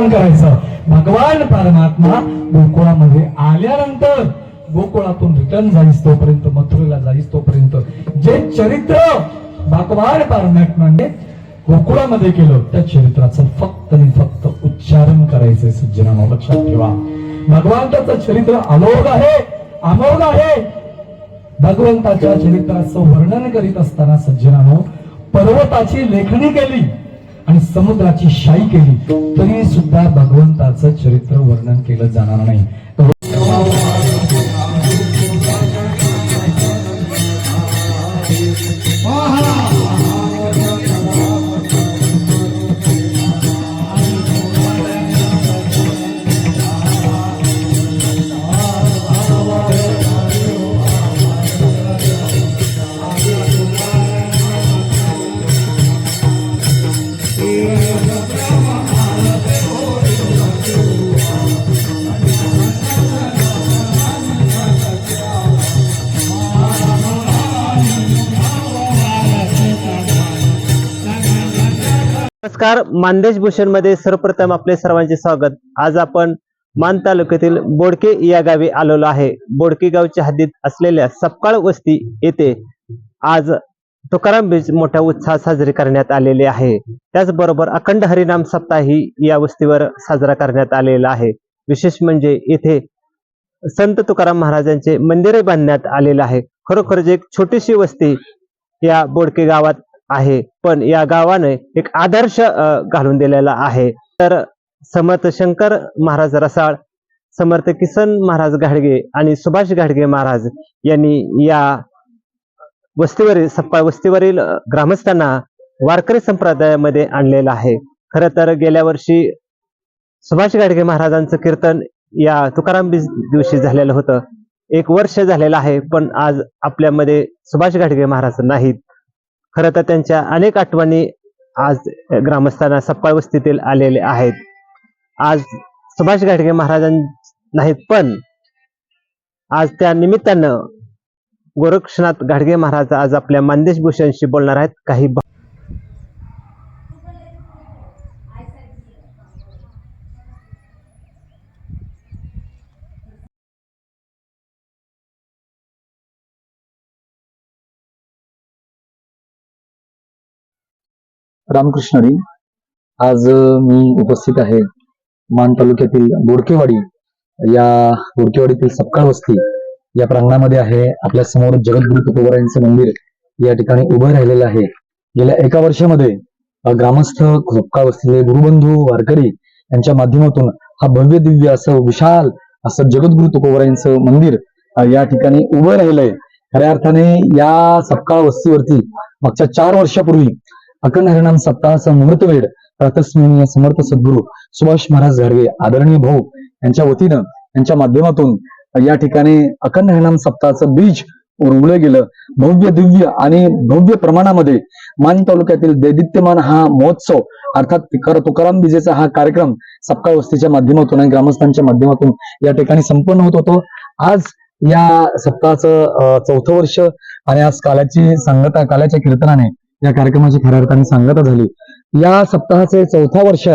उच्चारण करायचं. भगवान परमात्मा गोकुळामध्ये आल्यानंतर गोकुळातून रिटर्न जाईस तोपर्यंत मथुरेला जाईस तोपर्यंत. जे चरित्र भगवान परमात्माने गोकुळामध्ये केलं त्या चरित्राचं फक्त आणि फक्त उच्चारण करायचंय सज्जनानो. लक्षात ठेवा. भगवंताचं चरित्र अलोग आहे अमोघ आहे. भगवंताच्या चरित्राचं वर्णन करीत असताना सज्जनानो पर्वताची लेखणी केली. आणि समुद्राची शाई केली तरी सुद्धा भगवंताचं चरित्र वर्णन केलं जाणार नाही. नमस्कार मानदेश भूषणमध्ये सर्वप्रथम आपले सर्वांचे स्वागत. आज आपण मान तालुक्यातील बोडके या गावी आलेलो आहे. बोडके गावच्या हद्दीत असलेल्या सपकाळ वस्ती येथे आज तुकाराम बीज मोठ्या उत्साहात साजरी करण्यात आलेले आहे. त्याचबरोबर अखंड हरिनाम सप्ताही या वस्तीवर साजरा करण्यात आलेला आहे. विशेष म्हणजे येथे संत तुकाराम महाराजांचे मंदिरही बांधण्यात आलेलं आहे. खरोखरच एक छोटीशी वस्ती या बोडके गावात आहे. पण या गावाने एक आदर्श घालून दिलेला आहे. तर समर्थ शंकर महाराज रसाळ समर्थ किसन महाराज घाडगे आणि सुभाष घाडगे महाराज यांनी या वस्तीवरील सप्पा वस्तीवरील ग्रामस्थांना वारकरी संप्रदायामध्ये आणलेलं आहे. खर तर गेल्या वर्षी सुभाष घाडगे महाराजांचं कीर्तन या तुकाराम बीज दिवशी झालेलं होतं. एक वर्ष झालेलं आहे पण आज आपल्यामध्ये सुभाष घाडगे महाराज नाहीत. खरं तर त्यांच्या अनेक आठवणी आज ग्रामस्थांना सप्पाळ वस्तीतील आलेले आहेत. आज सुभाष गाडगे महाराजां नाहीत पण आज त्या निमित्तानं गोरक्षनाथ गाडगे महाराज आज आपल्या मानदेश भूषणशी बोलणार आहेत. काही रामकृष्णरी. आज मी उपस्थित आहे मान तालुक्यातील बोडकेवाडी. या बोडकेवाडीतील सपकाळ वस्ती या प्रांगणामध्ये आहे. आपल्यासमोर जगद्गुरु तुकोबरायांचं मंदिर या ठिकाणी उभं राहिलेलं आहे. गेल्या एका वर्षामध्ये ग्रामस्थ सपकाळ वस्तीचे गुरुबंधू वारकरी यांच्या माध्यमातून हा भव्य दिव्य असं विशाल असं जगद्गुरु तुकोबरायांचं मंदिर या ठिकाणी उभं राहिलंय. खऱ्या अर्थाने या सपकाळ वस्तीवरती मागच्या चार वर्षापूर्वी अखंड हरिणाम सप्ताहाचा मुहूर्त वेळ प्रातस्मरणीय समर्थ सद्गुरू सुभाष महाराज घाडगे आदरणीय भाऊ यांच्या वतीनं यांच्या माध्यमातून या ठिकाणी अखंड हरिणाम सप्ताहाचं बीज उरवलं गेलं. भव्य दिव्य आणि भव्य प्रमाणामध्ये मान तालुक्यातील दैदित्यमान हा महोत्सव अर्थात तुकार तुकाराम बीजेचा हा कार्यक्रम सपकाळ वस्तीच्या माध्यमातून आणि ग्रामस्थांच्या माध्यमातून या ठिकाणी संपन्न होत होतो. आज या सप्ताहाचं चौथं वर्ष आणि आज कालाची सांगता कालाच्या कीर्तनाने या कार्यक्रमाची खऱ्या अर्थाने सांगता झाली. या सप्ताहाचे चौथा वर्ष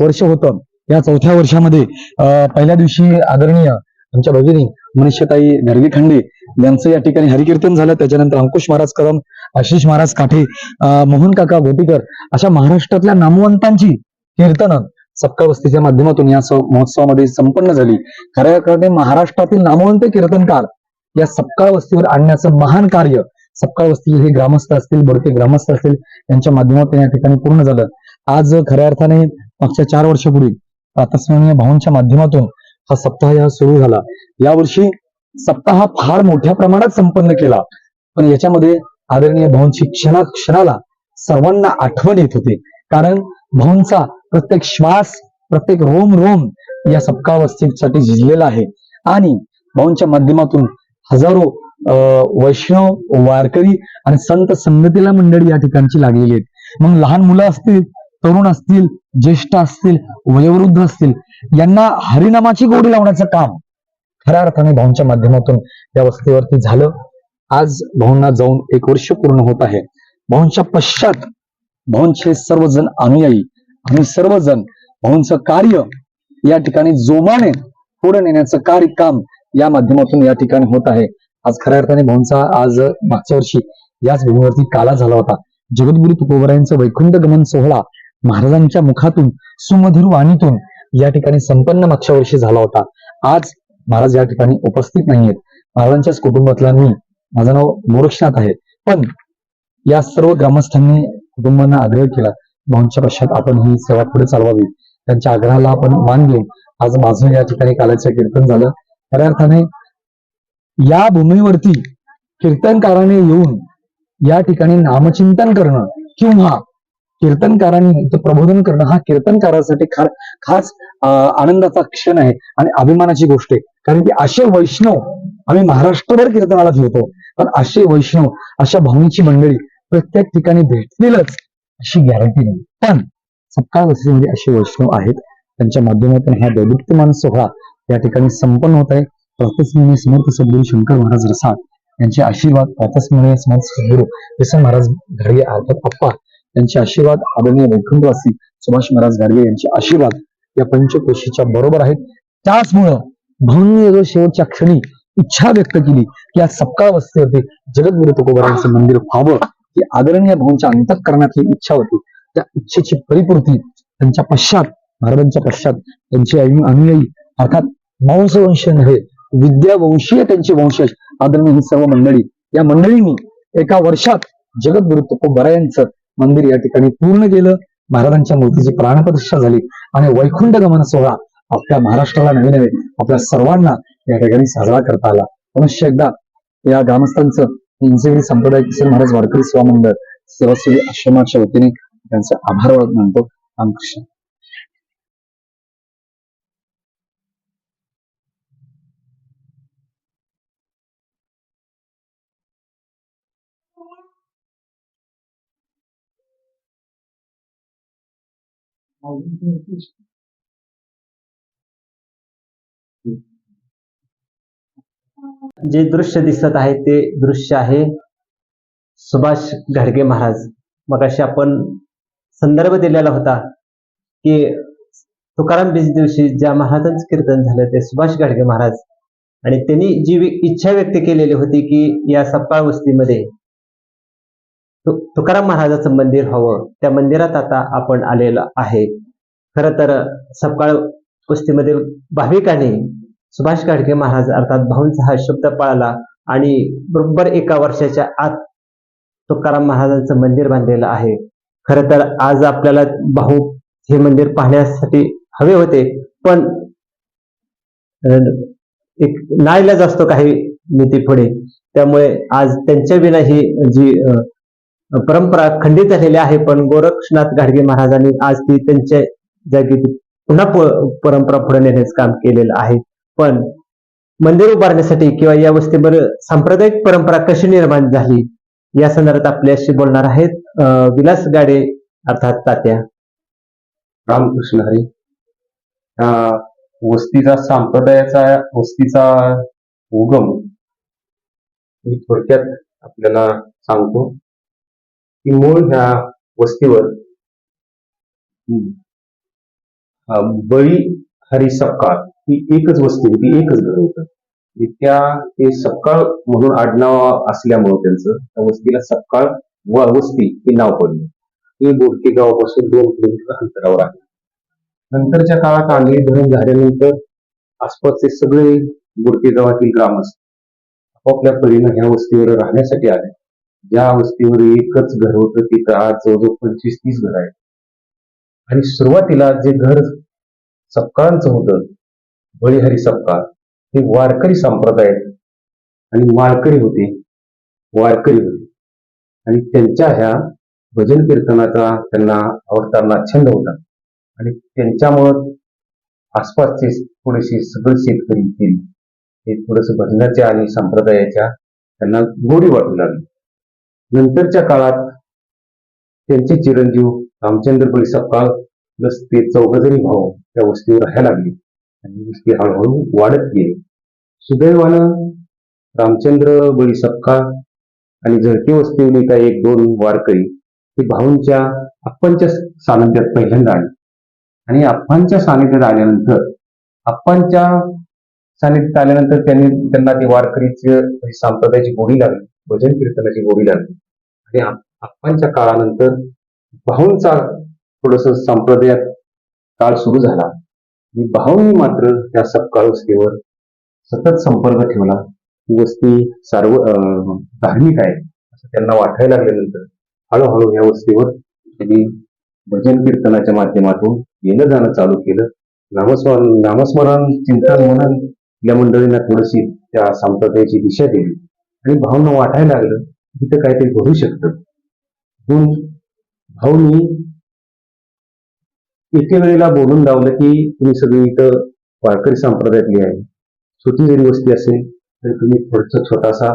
वर्ष होतं. या चौथ्या वर्षामध्ये अं, पहिल्या दिवशी आदरणीय आमच्या भगिनी मनुष्यताई घरगे खंडे यांचं या ठिकाणी हरिकीर्तन झालं. त्याच्यानंतर अंकुश महाराज कदम आशिष महाराज काठे अं, मोहन काका भोटीकर अशा महाराष्ट्रातल्या नामवंतांची कीर्तनं सप्का वस्तीच्या माध्यमातून या महोत्सवामध्ये संपन्न झाली. खऱ्या अर्थाने महाराष्ट्रातील नामवंत कीर्तनकार या सपकाळ वस्तीवर आणण्याचं महान कार्य सपकाळ वस्तीचे हे ग्रामस्थ असतील बडके ग्रामस्थ असतील यांच्या माध्यमातून या ठिकाणी पूर्ण झालं. आज खऱ्या अर्थाने मागच्या चार वर्षापूर्वी प्रातस्मरणीय भाऊंच्या माध्यमातून हा सप्ताह या सुरू झाला. यावर्षी सप्ताह फार मोठ्या प्रमाणात संपन्न केला. पण याच्यामध्ये आदरणीय भाऊंची क्षणा क्षणाला सर्वांना आठवण येत होती. कारण भाऊंचा प्रत्येक श्वास प्रत्येक रोम रोम या सपकाळ वस्तीसाठी झिजलेला आहे. आणि भाऊंच्या माध्यमातून हजारो वैष्णव वारकरी आणि संत संगतीला मंडळी या ठिकाणची लागलेली आहेत. मग लहान मुलं असतील तरुण असतील ज्येष्ठ असतील वयोवृद्ध असतील यांना हरिनामाची गोडी लावण्याचं काम खऱ्या अर्थाने भाऊंच्या माध्यमातून या वस्तीवरती झालं. आज भाऊंना जाऊन एक वर्ष पूर्ण होत आहे. भाऊंच्या पश्चात भाऊंचे सर्वजण अनुयायी आम्ही सर्वजण भाऊंचं कार्य या ठिकाणी जोमाने पुढे नेण्याचं कार्य काम या माध्यमातून या ठिकाणी होत आहे. आज खऱ्या अर्थाने भाऊंचा आज मागच्या वर्षी याच भूमीवरती काला झाला होता. जगद्गुरु तुकोबरायांचं वैकुंठ गमन सोहळा महाराजांच्या मुखातून सुमधुर वाणीतून या ठिकाणी संपन्न मागच्या वर्षी झाला होता. आज महाराज या ठिकाणी उपस्थित नाहीयेत. महाराजांच्याच कुटुंबातला मी माझं नाव मोरक्षनाथ आहे. पण या सर्व ग्रामस्थांनी कुटुंबांना आग्रह केला भाऊंच्या पश्चात आपण ही सेवा पुढे चालवावी. त्यांच्या आग्रहाला आपण मान देऊन आज माझं या ठिकाणी कालाचं कीर्तन झालं. खऱ्या अर्थाने या भूमीवरती कीर्तनकाराने येऊन या ठिकाणी नामचिंतन करणं किंवा कीर्तनकारांनी इथं प्रबोधन करणं हा कीर्तनकारासाठी खा खास आनंदाचा क्षण आहे आणि अभिमानाची गोष्ट आहे. कारण की असे वैष्णव आम्ही महाराष्ट्रभर कीर्तनाला फिरतो पण असे वैष्णव अशा भावनेची मंडळी प्रत्येक ठिकाणी भेटतीलच अशी गॅरंटी नाही. पण सपकाळ वस्तीमध्ये असे वैष्णव आहेत. त्यांच्या माध्यमातून हा दैदिप्यमान सोहळा या ठिकाणी संपन्न होत आहे. प्रातस्मरणीय समर्थ सद्गुरू शंकर महाराज रसाळ यांचे आशीर्वाद प्रातस्मरणीय समर्थ सद्गुरू व्यसन महाराज घाडगे अर्थात अप्पा यांचे आशीर्वाद आदरणीय वैकुंठवासी सुभाष महाराज घाडगे यांचे आशीर्वाद या पंचकोशीच्या बरोबर आहेत. त्याचमुळं भाऊंनी जो शेवटच्या क्षणी इच्छा व्यक्त केली की या सपकाळ वस्तीवरती जगद्गुरु तुकोबारांचं मंदिर व्हावं. ही आदरणीय भाऊंच्या अंतकरणातली इच्छा होती. त्या इच्छेची परिपूर्ती त्यांच्या पश्चात महाराजांच्या पश्चात त्यांचे आई अनुयायी अर्थात मांसवंश नव्हे विद्यावंशीय त्यांचे वंशज आदरणीय ही सर्व मंडळी. या मंडळींनी एका वर्षात जगद्गुरु तुकोबरायांचं मंदिर या ठिकाणी पूर्ण केलं. महाराजांच्या मूर्तीची प्राणप्रतिष्ठा झाली. आणि वैकुंठ गमन सोहळा आपल्या महाराष्ट्राला नवे नवे आपल्या सर्वांना या ठिकाणी साजरा करता आला. पुनश्च एकदा या ग्रामस्थांचं इंचगिरी संप्रदाय किसन महाराज वारकरी सेवा मंडळ सेवासेवी आश्रमाच्या वतीने त्यांचा आभार मानतो. रामकृष्ण. जे दृश्य दिसत आहे ते दृश्य आहे सुभाष घाडगे महाराज. मगाशी आपण संदर्भ दिलेला होता की तुकाराम बीज दिवशी ज्या महाराजांचं कीर्तन झालं ते सुभाष घाडगे महाराज. आणि त्यांनी जी इच्छा व्यक्त केलेली होती की या सपकाळ वस्तीमध्ये तुकाराम महाराजाचं मंदिर हवं. त्या मंदिरात आता आपण आलेलं आहे. खर तर सपकाळ कुस्तीमधील भाविकांनी सुभाष गाडगे महाराज अर्थात भाऊंचा हा शब्द पाळला आणि बरोबर एका वर्षाच्या आत तुकाराम महाराजांचं मंदिर बांधलेलं आहे. खर तर आज आपल्याला भाऊ हे मंदिर पाहण्यासाठी हवे होते पण एक नाईलाज असतो काही नीती पुढे त्यामुळे आज त्यांच्या विना ही जी परंपरा खंडित झालेली आहे पण गोरक्षनाथ गाडगे महाराजांनी आज ती त्यांच्या जागी पुन्हा परंपरा पुढे नेण्याचं काम केलेलं आहे. पण मंदिर उभारण्यासाठी किंवा या वस्तीवर सांप्रदायिक परंपरा कशी निर्माण झाली या संदर्भात आपल्याशी बोलणार आहेत विलास गाडे अर्थात तात्या. रामकृष्ण हरी. अं, वस्तीचा सांप्रदायाचा वस्तीचा उगम मी थोडक्यात आपल्याला सांगतो. की मूळ ह्या वस्तीवर बळी हरी सपकाळ ही एकच वस्ती होती एकच घर होतं. त्या ते सपकाळ म्हणून आडनाव असल्यामुळं त्यांचं त्या वस्तीला सपकाळ व वस्ती हे नाव पडलं. हे बोडके गावापासून दोन किलोमीटर अंतरावर आहे. नंतरच्या काळात आंधळी धरण झाल्यानंतर आसपासचे सगळे बोडके गावातील ग्रामस्थ आपापल्या परीनं ह्या वस्तीवर राहण्यासाठी आले. ज्या वस्तीवर एकच घर होतं तिथं आज जवळजवळ पंचवीस तीस घर आहेत. आणि सुरुवातीला जे घर सपकाळांचं होतं बळीहरी सपकाळ हे वारकरी संप्रदाय आणि माळकरी होते वारकरी होते. आणि त्यांच्या ह्या भजन कीर्तनाचा त्यांना आवडताना छंद होता. आणि त्यांच्यामुळं आसपासचे थोडेसे सगळे शेतकरी केली हे थोडस भजनाच्या आणि संप्रदायाच्या त्यांना गोडी वाटू लागली. नंतरच्या काळात त्यांचे चिरंजीव रामचंद्र बळी सपकाळ प्लस ते चौघजरी भाऊ त्या वस्तीवर राहायला लागले. आणि वस्ती हळूहळू वाढत गेली. सुदैवानं रामचंद्र बळी सपकाळ आणि झळके वस्तीवरील काही एक दोन वारकरी हे भाऊंच्या आप्पांच्या सानिध्यात पहिल्यांदा आले. आणि आप्पांच्या सानिध्यात आल्यानंतर आप्पांच्या सानिध्यात आल्यानंतर त्यांनी त्यांना ती वारकरीचे संप्रदायाची गोडी लागली भजन कीर्तनाची गोडी लागली. आणि आप्पांच्या काळानंतर भाऊंचा थोडस संप्रदायात काळ सुरू झाला. आणि भाऊंनी मात्र त्या सपकाळ वस्तीवर सतत संपर्क ठेवला. ही वस्ती सार्व धार्मिक आहे असं त्यांना वाटायला लागल्यानंतर हळूहळू या वस्तीवर त्यांनी भजन कीर्तनाच्या माध्यमातून येणं जाणं चालू केलं. नामस्मरण नामस्मरण चिंतन मनन या मंडळींना थोडीशी त्या संप्रदायाची दिशा दिली. आणि भावना वाटायला लागलं तिथं काहीतरी घडू शकतं. म्हणून भाऊनी एके वेळेला बोलून लावलं की तुम्ही सगळी इथं वारकरी संप्रदायातली आहे. छोटी जरी वस्ती असेल तर तुम्ही थोडसा छोटासा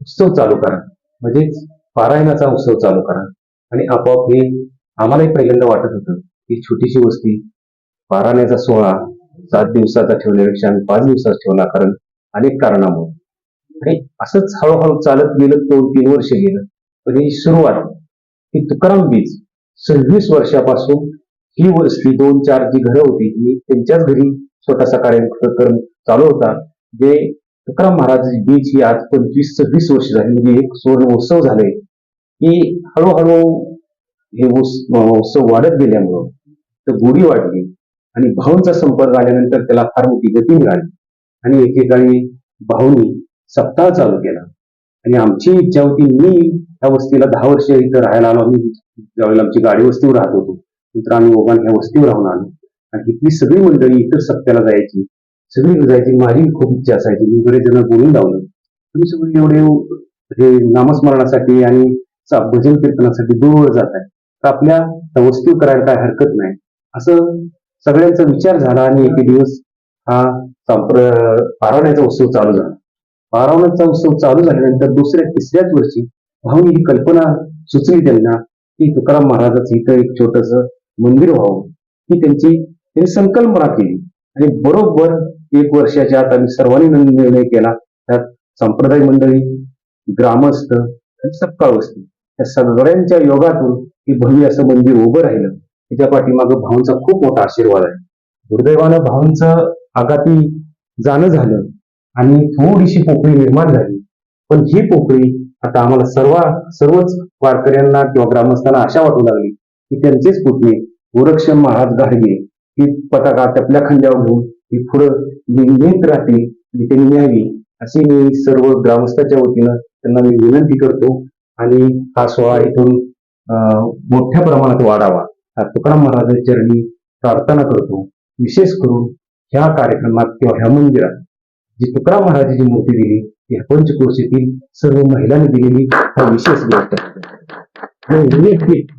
उत्सव चालू करा. म्हणजेच पारायणाचा उत्सव चालू करा. आणि आपोआप हे आम्हालाही पहिल्यांदा वाटत होतं की छोटीशी वस्ती पारायणाचा सोहळा सात दिवसाचा ठेवण्यापेक्षा आम्ही पाच दिवसाचा ठेवला कारण अनेक कारणामुळे. आणि असंच हळूहळू चालत गेलं दोन तीन वर्ष गेलं. पण ही सुरुवात ही तुकाराम बीज सव्वीस वर्षापासून ही वस्ती दोन चार जी घरं होती ही त्यांच्याच घरी छोटासा कार्यक्रम चालू होता. जे तुकाराम महाराज बीच ही आज पंचवीस सव्वीस वर्ष झाली म्हणजे एक सुवर्ण उत्सव झाले की हळूहळू हे उत्सव वाढत गेल्यामुळं तर गोडी वाढली आणि भाऊंचा संपर्क आल्यानंतर त्याला फार मोठी गती मिळाली आणि एकेकाळी भाऊनी सप्ताह चालू केला. आणि आमची इच्छा होती मी त्या वस्तीला दहा वर्ष इथं राहायला आलो. आम्ही ज्यावेळेला आमची गाडी वस्तीवर राहत होतो नंतर आम्ही ओघान ह्या वस्तीवर राहून आलो. आणि इथली सगळी मंडळी इतर सप्त्याला जायची. सगळी जायची माझी खूप इच्छा असायची. मी बरेच जण बोलून लावलं. तुम्ही सगळे एवढे हे नामस्मरणासाठी आणि भजन कीर्तनासाठी दूर जात आहे तर आपल्या त्या करायला काय हरकत नाही. असं सगळ्यांचा विचार झाला आणि एके दिवस हा संप्र पारावण्याचा उत्सव चालू झाला. पारावण्याचा उत्सव चालू झाल्यानंतर दुसऱ्या तिसऱ्याच वर्षी भाऊनी ही कल्पना सुचली त्यांना की तुकाराम महाराजाचं इथं एक छोटस मंदिर व्हावं. ही त्यांची त्यांनी संकल्पना केली. आणि बरोबर एक वर्षाच्या आत आम्ही सर्वांनी निर्णय केला. त्यात संप्रदाय मंडळी ग्रामस्थ आणि सपकाळवस्ती या सगळ्यांच्या योगातून हे भव्य असं मंदिर उभं राहिलं. त्याच्या पाठीमागं भाऊंचा खूप मोठा आशीर्वाद आहे. दुर्दैवानं भाऊंचं आघाती जाणं झालं. आणि थोडीशी पोकळी निर्माण झाली. पण ही पोकळी आता आम्हाला सर्व सर्वच वारकऱ्यांना किंवा ग्रामस्थांना आशा वाटू लागली की त्यांचेच पुतणे गोरक्षम महाराज गाडगे ही पताका त्यापल्या खांद्यावर घेऊन ही पुढं नेत राहतील आणि त्यांनी न्यावी अशी मी सर्व ग्रामस्थाच्या वतीनं त्यांना मी विनंती करतो. आणि हा सोहळा इथून अं, मोठ्या प्रमाणात वाढावा. हा तुकाराम महाराजांच्या चरणी प्रार्थना करतो. विशेष करून ह्या कार्यक्रमात किंवा ह्या मंदिरात जी तुकाराम महाराजांची मूर्ती दिली ती पंचकोशीतील सर्व महिलांनी दिलेली हा विशेष गोष्ट. म्हणजे आहे वैयक्तिक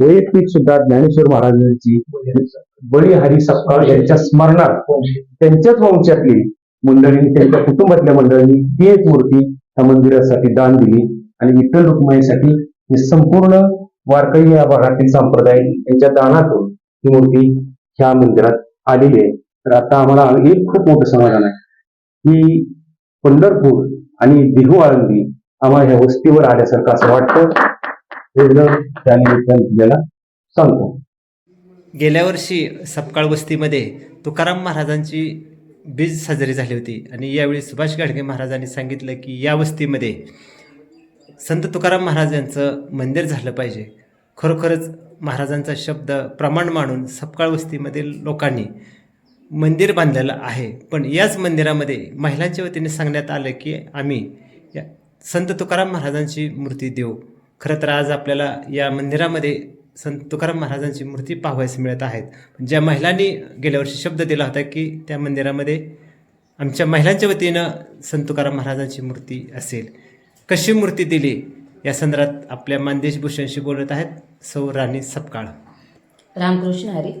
वैयक्तिक सुद्धा ज्ञानेश्वर महाराजांची बळी हरी सपकाळ यांच्या स्मरणात त्यांच्याच वंशातली मंडळींनी त्यांच्या कुटुंबातल्या मंडळींनी ती एक मूर्ती त्या मंदिरासाठी दान दिली आणि विठ्ठल रुक्माईसाठी हे संपूर्ण वारकरी या भागातील संप्रदाय यांच्या दानातून ही मूर्ती ह्या मंदिरात आलेली आहे. तर आता आम्हाला एक खूप मोठं समाधान आहे. की पंढरपूर आणि देहू आळंदी आम्हाला ह्या वस्तीवर आल्यासारखं असं वाटतं. एवढं त्या आपल्याला सांगतो. गेल्या वर्षी सपकाळ वस्तीमध्ये तुकाराम महाराजांची बीज साजरी झाली होती आणि यावेळी सुभाष गाडगे महाराजांनी सांगितलं की या वस्तीमध्ये संत तुकाराम महाराज यांचं मंदिर झालं पाहिजे. खरोखरच महाराजांचा शब्द प्रमाण मानून सपकाळ वस्तीमधील लोकांनी मंदिर बांधलेलं आहे. पण याच मंदिरामध्ये महिलांच्या वतीने सांगण्यात आलं की आम्ही या संत तुकाराम महाराजांची मूर्ती देऊ. खरं तर आज आपल्याला या मंदिरामध्ये संत तुकाराम महाराजांची मूर्ती पाहावयास मिळत आहेत. ज्या महिलांनी गेल्या वर्षी शब्द दिला होता की त्या मंदिरामध्ये आमच्या महिलांच्या वतीनं संत तुकाराम महाराजांची मूर्ती असेल. कशी मूर्ती दिली? या संदर्भात आपल्या मानदेश भूषणशी बोलत आहेत सौ राणी सपकाळ. रामकृष्ण हरी.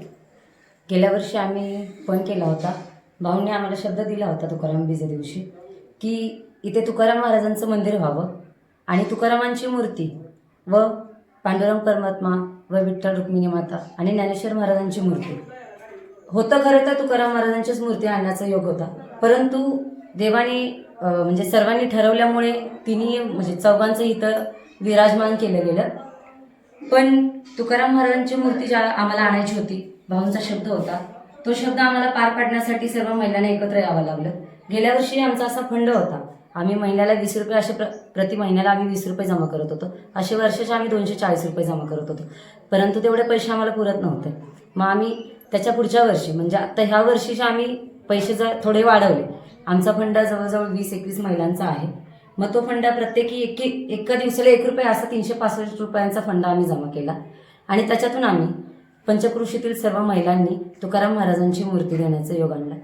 गेल्या वर्षी आम्ही पण केला होता. भाऊंनी आम्हाला शब्द दिला होता तुकाराम बीजे दिवशी की इथे तुकाराम महाराजांचं मंदिर व्हावं आणि तुकारामांची मूर्ती व पांडुरंग परमात्मा व विठ्ठल रुक्मिणी माता आणि ज्ञानेश्वर महाराजांची मूर्ती. होतं खरं तर तुकाराम महाराजांचीच मूर्ती आणण्याचा योग होता. परंतु देवाने म्हणजे सर्वांनी ठरवल्यामुळे तिन्ही म्हणजे चौघांचं इथं विराजमान केलं गेलं. पण तुकाराम महाराजांची मूर्ती ज्या आम्हाला आणायची होती भाऊंचा शब्द होता. तो शब्द आम्हाला पार पाडण्यासाठी सर्व महिलांना एकत्र यावं लागलं. गेल्या वर्षी आमचा असा फंड होता. आम्ही महिन्याला वीस रुपये असे प्र प्रति महिन्याला आम्ही वीस रुपये जमा करत होतो. असे वर्षाचे आम्ही दोनशे चाळीस रुपये जमा करत होतो. परंतु तेवढे पैसे आम्हाला पुरत नव्हते. मग आम्ही त्याच्या पुढच्या वर्षी म्हणजे आत्ता ह्या वर्षीचे आम्ही पैसे जर थोडे वाढवले आमचा फंड जवळजवळ वीस एकवीस महिलांचा आहे. मग तो फंड प्रत्येकी एक एका दिवसाला एक रुपये असा तीनशे पासष्ट रुपयांचा फंड आम्ही जमा केला. आणि त्याच्यातून आम्ही पंचक्रोशीतील सर्व महिलांनी तुकाराम महाराजांची मूर्ती देण्याचं योग आणलं.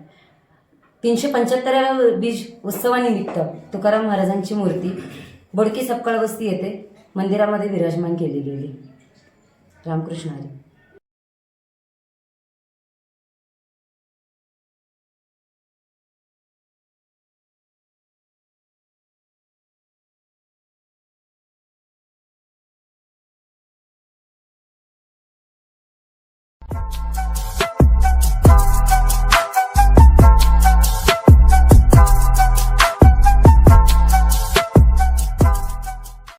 तीनशे पंच्याहत्तराव्या बीज उत्सवानिमित्त तुकाराम महाराजांची मूर्ती बोडकी सपकाळ वस्ती येथे मंदिरामध्ये विराजमान केली गेली. रामकृष्ण हरी.